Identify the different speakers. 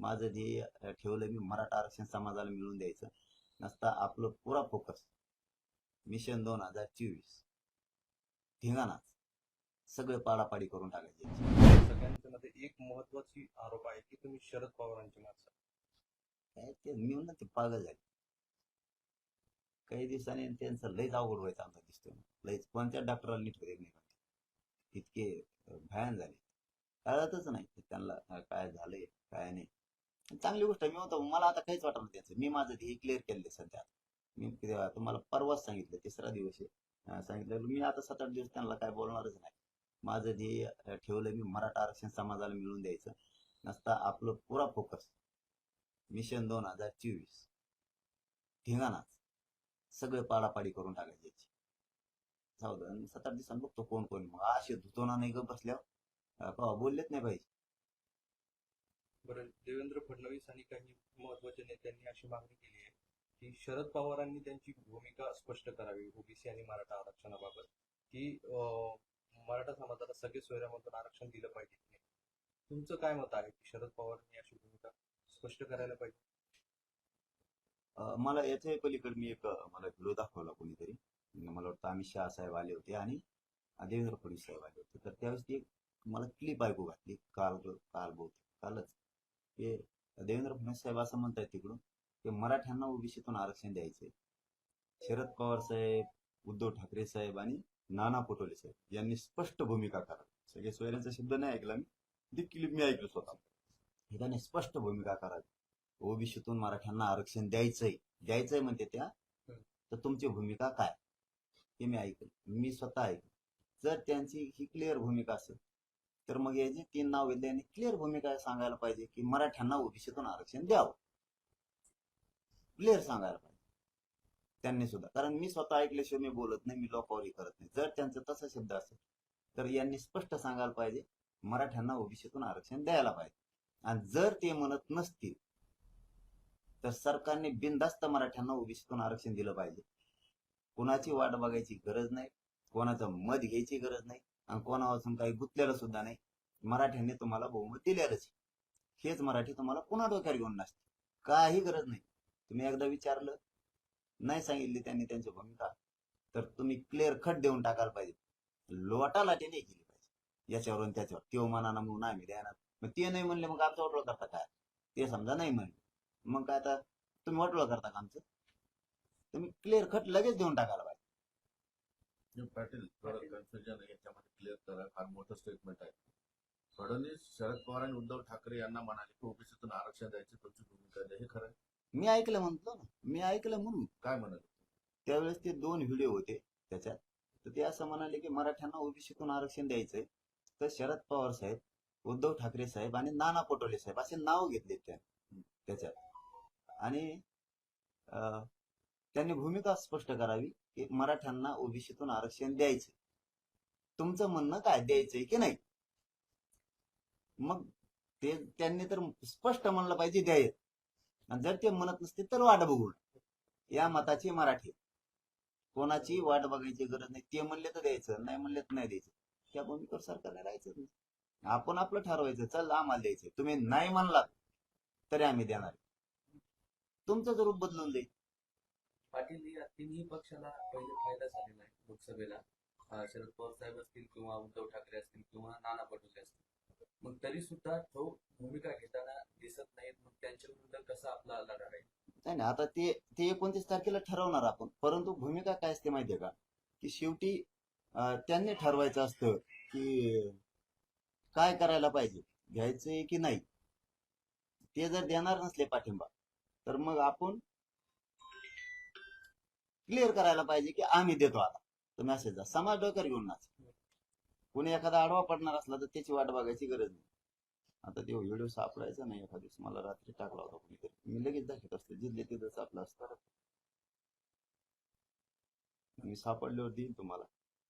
Speaker 1: माझं ध्येय अं, ठेवलं मी मराठा आरक्षण समाजाला मिळवून द्यायचं. नसता आपलं पुरा फोकस मिशन दोन हजार चोवीस. धिंगाणाच. सगळे पाडापाडी करून टाकायचे.
Speaker 2: सगळ्यांच्या मध्ये एक महत्वाची आरोप आहे की तुम्ही शरद पवारांची माणसं
Speaker 1: काय ते मी म्हणलं ते पागल झाले. काही दिवसांनी त्यांचं लयच अवघड व्हायचं आमचा दिसतोय. लयच. कोणत्या डॉक्टरांनी नीट होते नाही इतके भयान झाले. कळतच नाही त्यांना काय झालंय काय नाही. चांगली गोष्ट मी होतो मला आता काहीच वाटत नाही त्यांचं. मी माझं ध्येय क्लिअर केलेलं सध्या. मी तुम्हाला परवाच सांगितलं तिसरा दिवस आहे. सांगितलं मी आता सात आठ दिवस त्यांना काय बोलणारच नाही. माझं ध्येय ठेवलं मी मराठा आरक्षण समाजाला मिळवून द्यायचं. नसता आपलं पुरा फोकस मिशन दोन हजार चोवीस. धिंगाणाच. सगळे पाडापाडी करून टाकायचे जाऊ सात आठ दिवसांनी बघतो कोण कोण. मग असे धुतोना नाही ग बसल्यावर. बोललेच नाही पाहिजे.
Speaker 2: परंतु देवेंद्र फडणवीस आणि काही महत्त्वाच्या नेत्यांनी अशी मागणी केली आहे की शरद पवारांनी त्यांची भूमिका स्पष्ट करावी ओबीसी आणि मराठा आरक्षणाबाबत. की मराठा समाजाला सगळे सोयऱ्यामधून आरक्षण दिलं पाहिजे. की नाही तुमचं काय मत आहे की शरद पवारांनी अशी भूमिका स्पष्ट करायला पाहिजे?
Speaker 1: मला याच्या पलीकडे मी एक मला व्हिडिओ दाखवला कोणीतरी. मला वाटतं अमित शहा साहेब आले होते आणि देवेंद्र फडणवीस साहेब आले होते. तर त्यावेळेस ती मला क्लिप ऐकू घातली. काल काल बहुतेक कालच. ते देवेंद्र फडणवीस साहेब असं म्हणतायत तिकडून की मराठ्यांना ओबीसीतून आरक्षण द्यायचंय. शरद पवार साहेब उद्धव ठाकरे साहेब आणि नाना पटोले साहेब यांनी स्पष्ट भूमिका करावी सगळे सोयऱ्यांचा शब्द नाही ऐकला मी. देखील मी ऐकलो स्वतः. हे त्यांनी स्पष्ट भूमिका करावी ओबीसीतून मराठ्यांना आरक्षण द्यायचंय. द्यायचंय म्हणते त्या. तर तुमची भूमिका काय? हे मी ऐकलं. मी स्वतः ऐकल. जर त्यांची ही क्लिअर भूमिका असेल तर मग याची तीन नाव त्यांनी क्लिअर भूमिका सांगायला पाहिजे की मराठ्यांना ओबीसीतून आरक्षण द्यावं. क्लिअर सांगायला पाहिजे. त्यांनी सुद्धा. कारण मी स्वतः ऐकल्याशिवाय मी बोलत नाही मी लोकांवरही करत नाही. जर त्यांचं तसा शब्द असेल तर यांनी स्पष्ट सांगायला पाहिजे मराठ्यांना ओबीसीतून आरक्षण द्यायला पाहिजे. आणि जर ते म्हणत नसतील तर सरकारने बिनधास्त मराठ्यांना ओबीसीतून आरक्षण दिलं पाहिजे. कोणाची वाट बघायची गरज नाही कोणाचं मत घ्यायची गरज नाही आणि कोणापासून काही गुतलेलं सुद्धा नाही. मराठ्यांनी तुम्हाला बहुमत दिलेलंच हेच मराठी तुम्हाला पुन्हा डोक्यावर घेऊन नसते काही गरज नाही. तुम्ही एकदा विचारलं नाही सांगितली त्यांनी त्यांची भूमिका तर तुम्ही क्लिअर खट देऊन टाकायला पाहिजे. लोटा लाटी नाही केली पाहिजे. याच्यावरून त्याच्यावर. त्यो मनानं म्हणून आम्ही देणार. मग ते नाही म्हणले मग आमचं वाटोळ करता काय? ते समजा नाही म्हणले. मग काय आता तुम्ही वाटोळ करता का आमचं? तुम्ही क्लिअर खट लगेच देऊन टाकायला पाहिजे.
Speaker 3: पाटील थोडं कन्फ्युजन याच्यामध्ये क्लिअर करा फार मोठं स्टेटमेंट आहे. फडणवीस शरद पवार आणि उद्धव ठाकरे यांना म्हणाले की ओबीसीतून आरक्षण द्यायची तुमची भूमिका आहे. हे खरं आहे?
Speaker 1: मी ऐकलं म्हणतो ना. मी ऐकलं म्हणून.
Speaker 3: काय म्हणाले?
Speaker 1: त्यावेळेस ते दोन व्हिडिओ होते त्याच्यात. तर ते असं म्हणाले की मराठ्यांना ओबीसीतून आरक्षण द्यायचंय. तर शरद पवार साहेब उद्धव ठाकरे साहेब आणि नाना पटोले साहेब असे नाव घेतले त्या त्याच्यात. आणि अं, त्यांनी भूमिका स्पष्ट करावी की मराठ्यांना ओबीसीतून आरक्षण द्यायचंय. तुमचं म्हणणं काय द्यायचंय की नाही? मग ते त्यांनी तर स्पष्ट म्हणलं पाहिजे द्यायचं आणि जर ते म्हणत नसते तर वाट बघू. या मताची मराठी. कोणाची वाट बघायची गरज नाही. ते म्हणले तर द्यायचं नाही म्हणले तर नाही द्यायचं. त्या भूमिकेवर सरकारने राहायचं नाही. आपण आपलं ठरवायचं. चल आम्हाला द्यायचं तुम्ही नाही म्हणलात तरी आम्ही देणार. तुमचं जरूर बदलून देईल
Speaker 4: पाटील या तिन्ही पक्षाला पहिले फायदा झालेला आहे लोकसभेला. शरद पवार साहेब असतील किंवा उद्धव ठाकरे असतील किंवा नाना पटोले असतील. मग तरी सुद्धा तो भूमिका घेताना दिसत नाहीत. मग त्यांच्या विरुद्ध कसा आपला लढा राहील
Speaker 1: नाही नाही आता ते ते एकोणतीस तारखेला ठरवणार आपण. परंतु भूमिका काय असते माहितीये का? की शेवटी त्यांनी ठरवायचं असतं की काय करायला पाहिजे? घ्यायचंय की नाही? ते जर देणार नसले पाठिंबा तर मग आपण क्लिअर करायला पाहिजे की आम्ही देतो आता. तो मेसेज जा समाज डोक्यावर घेऊन नाच. कोणी एखादा आडवा पडणार असला तर त्याची वाट बघायची गरज नाही. आता ते व्हिडिओ सापडायचा नाही. एखाद दिवस मला रात्री टाकला होता कोणीतरी. मी लगेच दाखवत असतो. जिथले तिथं सापला असतो. मी सापडल्यावर देईन तुम्हाला.